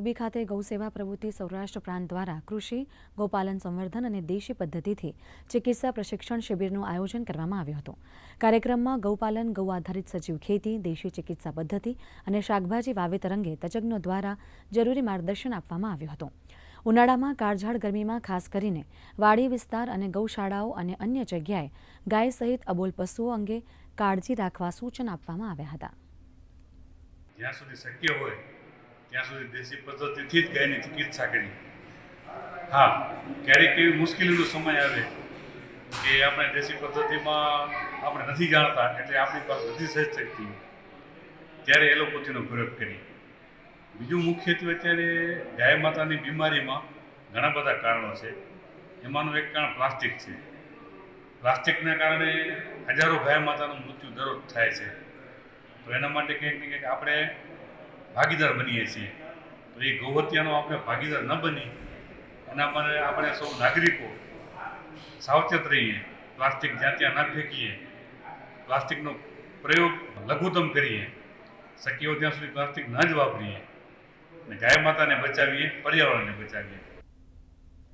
મોરબી ખાતે ગૌસેવા પ્રવૃત્તિ સૌરાષ્ટ્ર પ્રાંત દ્વારા કૃષિ, ગોપાલન સંવર્ધન અને દેશી પદ્ધતિથી ચિકિત્સા પ્રશિક્ષણ શિબિરનું આયોજન કરવામાં આવ્યું હતું. કાર્યક્રમમાં ગૌપાલન, ગૌ આધારિત સજીવ ખેતી, દેશી ચિકિત્સા પદ્ધતિ અને શાકભાજી વાવેતર અંગે તજજ્ઞો દ્વારા જરૂરી માર્ગદર્શન આપવામાં આવ્યું હતું. ઉનાળામાં કાળઝાળ ગરમીમાં ખાસ કરીને વાડી વિસ્તાર અને ગૌશાળાઓ અને અન્ય જગ્યાએ ગાય સહિત અબોલ પશુઓ અંગે કાળજી રાખવા સૂચન આપવામાં આવ્યા હતા. જ્યાં સુધી શક્ય હોય ત્યાં સુધી દેશી પદ્ધતિથી જ ગાયની ચિકિત્સા કરી. હા, ક્યારેક એવી મુશ્કેલીનો સમય આવે કે આપણે દેશી પદ્ધતિમાં આપણે નથી જાણતા એટલે આપણી પાસે નથી સહજ શક્તિ. ત્યારે એ લોકો તેનો પ્રયોગ કરીએ બીજું મુખ્યત્વે અત્યારે ગાય માતાની બીમારીમાં ઘણા બધા કારણો છે. એમાંનું એક કારણ પ્લાસ્ટિક છે. પ્લાસ્ટિકના કારણે હજારો ગાય માતાનું મૃત્યુ દરરોજ થાય છે. તો એના માટે કંઈક ને કંઈક આપણે ભાગીદાર બનીએ છીએ. તો એ ગૌહત્યાનો આપણે ભાગીદાર ન બની એના માટે આપણે સૌ નાગરિકો સાવચેત રહીએ, પ્લાસ્ટિક જ્યાં ત્યાં ના ફેંકીએ, પ્લાસ્ટિકનો પ્રયોગ લઘુત્તમ કરીએ શક્ય ત્યાં સુધી પ્લાસ્ટિક ન જ વાપરીએ. અને ગાય માતાને બચાવીએ, પર્યાવરણને બચાવીએ.